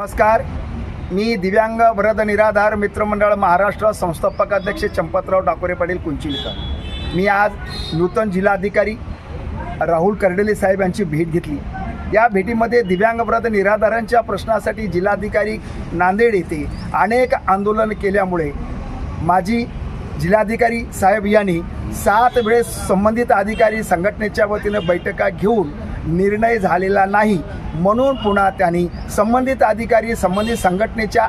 नमस्कार. मी दिव्यांग व्रत निराधार मित्रमंडळ महाराष्ट्र संस्थापक अध्यक्ष चंपतराव डाकोरे पाटील कुंचिलकर मी आज नूतन जिल्हाधिकारी राहुल कर्डेले साहेब यांची भेट घेतली. या भेटीमध्ये दिव्यांग व्रत निराधारांच्या प्रश्नासाठी जिल्हाधिकारी नांदेड येथे अनेक आंदोलन केल्यामुळे माझी जिल्हाधिकारी साहेब यांनी सात वेळेस संबंधित अधिकारी संघटनेच्या वतीनं बैठका घेऊन निर्णय झालेला नाही. म्हणून पुन्हा त्यांनी संबंधित अधिकारी संबंधित संघटनेच्या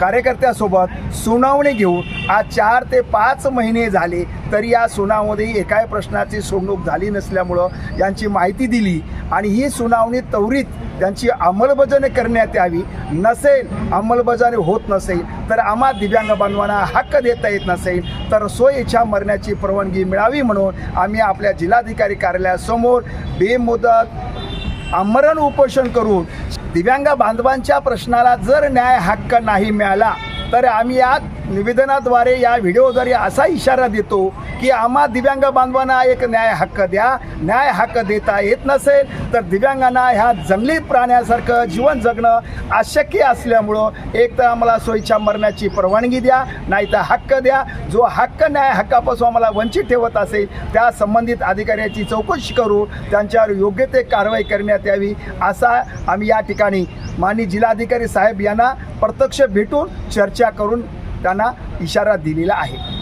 कार्यकर्त्यासोबत सुनावणी घेऊन आज चार ते पाच महिने झाले तरी या सुनावणी एकाही प्रश्नाची सोडणूक झाली नसल्यामुळं यांची माहिती दिली आणि ही सुनावणी त्वरित त्यांची अंमलबजावणी करण्यात यावी नसेल अंमलबजावणी होत नसेल तर आम्हा दिव्यांग बांधवांना हक्क देता येत नसेल तर सोयीच्छा मरण्याची परवानगी मिळावी म्हणून आम्ही आपल्या जिल्हाधिकारी कार्यालयासमोर बेमुदत आमरण उपोषण करून दिव्यांग बांधवांच्या प्रश्नाला जर न्याय हक्क नाही मिळाला तर आम्ही या निवेदनाद्वारे या व्हिडिओद्वारे असा इशारा देतो की आम्हा दिव्यांग बांधवांना एक न्याय हक्क द्या न्याय हक्क देता येत नसेल तर दिव्यांगांना ह्या जंगली प्राण्यासारखं जीवन जगणं अशक्य असल्यामुळं एक तर आम्हाला सोयीच्या मरण्याची परवानगी द्या नाही तर हक्क द्या. जो हक्क न्याय हक्कापासून आम्हाला वंचित ठेवत असेल त्या संबंधित अधिकाऱ्याची चौकशी करू त्यांच्यावर योग्य ते कारवाई करण्यात यावी असा आम्ही या ठिकाणी माननीय जिल्हाधिकारी साहेब यांना प्रत्यक्ष भेटून चर्चा करून त्यांना इशारा दिलेला आहे.